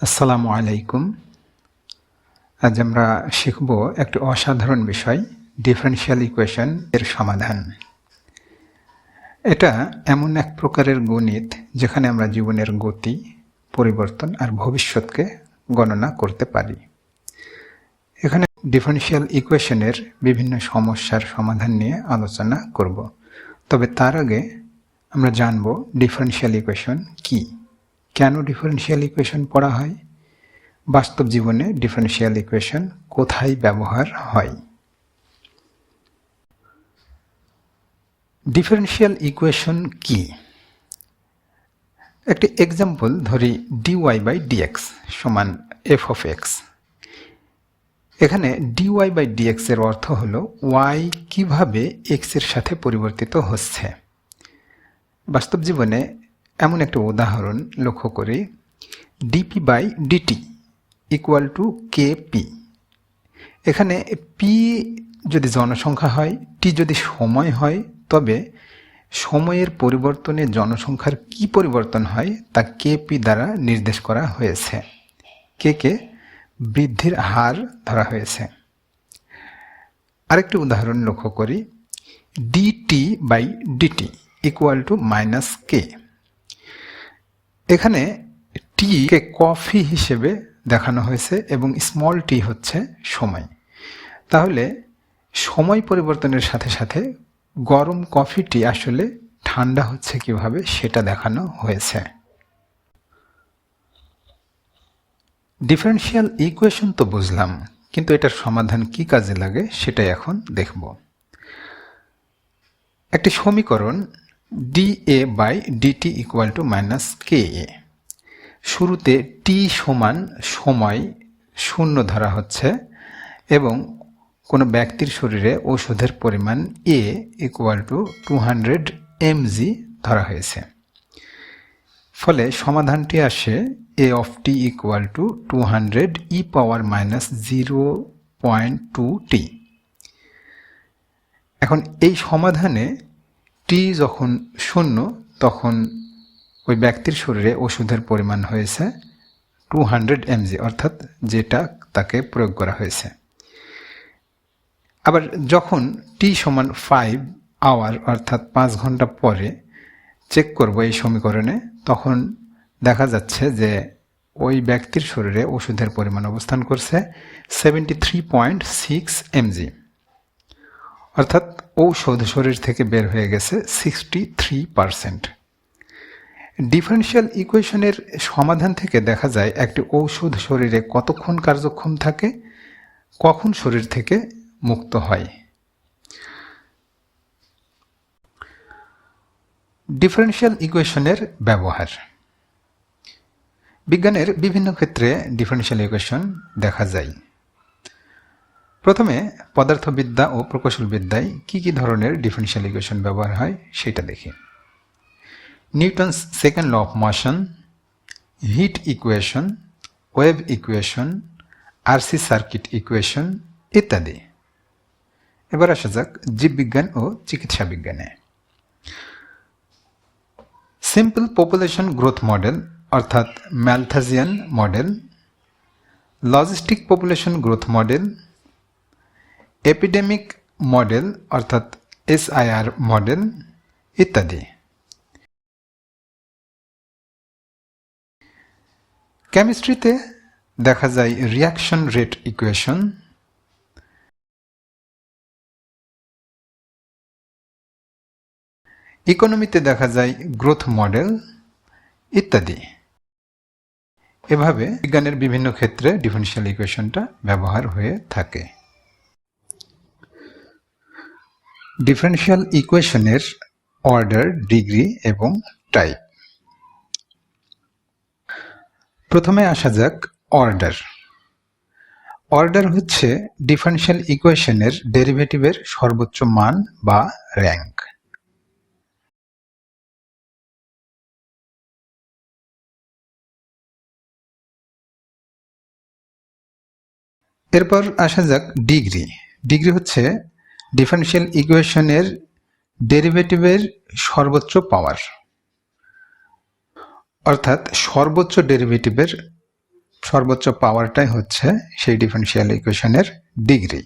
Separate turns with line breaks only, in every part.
আসসালামু আলাইকুম। আজ আমরা শিখব একটি অসাধারণ বিষয় ডিফারেনশিয়াল ইকুয়েশন এর সমাধান। এটা এমন এক প্রকারের গণিত যেখানে আমরা জীবনের গতি, পরিবর্তন আর ভবিষ্যৎকে গণনা করতে পারি। এখানে ডিফারেনশিয়াল ইকুয়েশনের বিভিন্ন সমস্যার সমাধান নিয়ে আলোচনা করব। তবে তার আগে আমরা জানব ডিফারেনশিয়াল ইকুয়েশন কী। কেন ডিফারেনশিয়াল ইকুয়েশন পড়া হয়? বাস্তব জীবনে ডিফারেনশিয়াল ইকুয়েশন কোথায় ব্যবহার হয়? ডিফারেনশিয়াল ইকুয়েশন কি? একটি এক্সাম্পল ধরি D Y by D X সমান এফ অফ এক্স এখানে D Y by D X এর অর্থ হলো ওয়াই কীভাবে এক্সের সাথে পরিবর্তিত হচ্ছে। বাস্তব জীবনে এমন একটা উদাহরণ লক্ষ্য করি। D P by D T equal to K P এখানে পি যদি জনসংখ্যা হয় টি যদি সময় হয়, তবে সময়ের পরিবর্তনে জনসংখ্যার কি পরিবর্তন হয় তা কে পি দ্বারা নির্দেশ করা হয়েছে। কে কে বৃদ্ধির হার ধরা হয়েছে। আরেকটি উদাহরণ লক্ষ্য করি। D T by D T equal to minus K এখানে টি কে কফি হিসেবে দেখানো হয়েছে এবং স্মল টি হচ্ছে সময়। তাহলে সময় পরিবর্তনের সাথে সাথে গরম কফিটি আসলে ঠান্ডা হচ্ছে কীভাবে সেটা দেখানো হয়েছে। ডিফারেন্সিয়াল ইকুয়েশন তো বুঝলাম, কিন্তু এটার সমাধান কি কাজে লাগে সেটাই এখন দেখব। একটি সমীকরণ D A by D T equal to minus K A শুরুতে টি সমান সময় শূন্য ধরা হচ্ছে এবং কোনো ব্যক্তির শরীরে ওষুধের পরিমাণ A equal to two hundred MG ধরা হয়েছে। ফলে সমাধানটি আসে A of T equal to two hundred E power minus zero point two T এখন এই সমাধানে টি যখন শূন্য, তখন ওই ব্যক্তির শরীরে ওষুধের পরিমাণ হয়েছে টু হান্ড্রেড এমজি অর্থাৎ যেটা তাকে প্রয়োগ করা হয়েছে। আবার যখন টি সমান ফাইভ আওয়ার অর্থাৎ পাঁচ ঘণ্টা পরে চেক করব এই সমীকরণে, তখন দেখা যাচ্ছে যে ওই ব্যক্তির শরীরে ওষুধের পরিমাণ অবস্থান করছে seventy three point six MG অর্থাৎ ঔষধ শরীর থেকে বের হয়ে গেছে সিক্সটি থ্রি পারসেন্ট। ডিফারেন্সিয়াল ইকুয়েশনের সমাধান থেকে দেখা যায় একটি ঔষধ শরীরে কতক্ষণ কার্যক্ষম থাকে, কখন শরীর থেকে মুক্ত হয়। ডিফারেন্সিয়াল ইকুয়েশনের ব্যবহার। বিজ্ঞানের বিভিন্ন ক্ষেত্রে ডিফারেন্সিয়াল ইকুয়েশন দেখা যায়। প্রথমে পদার্থবিদ্যা ও প্রকৌশলবিদ্যায় কি কি ধরনের ডিফারেন্সিয়াল ইকুয়েশন ব্যবহার হয় সেটা দেখি। Newton's second law of motion heat equation wave equation RC circuit equation ইত্যাদি। এবার আসা যাক জীববিজ্ঞান ও চিকিৎসা বিজ্ঞানে। সিম্পল পপুলেশন গ্রোথ মডেল অর্থাৎ Malthusian model logistic population growth model epidemic model অর্থাৎ এসআইআর মডেল ইত্যাদি। কেমিস্ট্রিতে দেখা যায় রিয়াকশন রেট ইকুয়েশন ইকোনমিতে দেখা যায় গ্রোথ মডেল ইত্যাদি। এভাবে বিজ্ঞানের বিভিন্ন ক্ষেত্রে ডিফারেন্সিয়াল ইকুয়েশনটা ব্যবহার হয়ে থাকে। ডিফারেন্সিয়াল ইকুয়েশনের অর্ডার ডিগ্রি এবং টাইপ প্রথমে আসা যাক অর্ডার অর্ডার হচ্ছে ডিফারেন্সিয়াল ইকুয়েশনের ডেরিভেটিভের সর্বোচ্চ মান বা র্যাঙ্ক এরপর আসা যাক ডিগ্রি ডিগ্রি হচ্ছে ডিফারেন্সিয়াল ইকুয়েশনের ডেরিভেটিভের সর্বোচ্চ পাওয়ার অর্থাৎ সর্বোচ্চ ডেরিভেটিভের সর্বোচ্চ পাওয়ারটাই হচ্ছে সেই ডিফারেনশিয়াল ইকুয়েশনের ডিগ্রি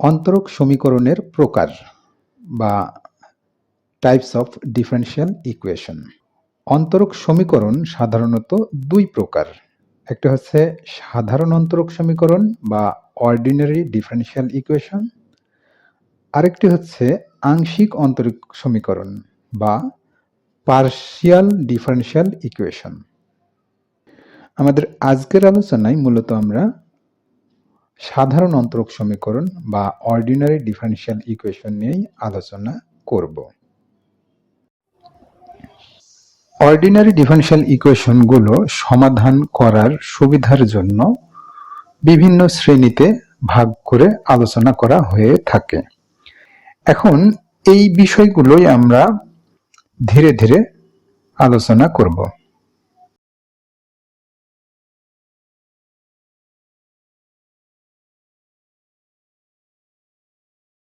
অন্তরক সমীকরণের প্রকার বা টাইপস অফ ডিফারেনশিয়াল ইকুয়েশন অন্তরক সমীকরণ সাধারণত দুই প্রকার। একটা হচ্ছে সাধারণ অন্তরক সমীকরণ বা অর্ডিনারি ডিফারেনশিয়াল ইকুয়েশন আরেকটি হচ্ছে আংশিক অন্তরিক সমীকরণ বা পার্শিয়াল ডিফারেনশিয়াল ইকুয়েশন আমাদের আজকের আলোচনায় মূলত আমরা সাধারণ অন্তরক সমীকরণ বা অর্ডিনারি ডিফারেনশিয়াল ইকুয়েশন নিয়েই আলোচনা করব। অর্ডিনারি ডিফারেনশিয়াল ইকুয়েশনগুলো সমাধান করার সুবিধার জন্য বিভিন্ন শ্রেণীতে ভাগ করে আলোচনা করা হয়ে থাকে। এখন এই বিষয়গুলোই আমরা ধীরে ধীরে আলোচনা করব।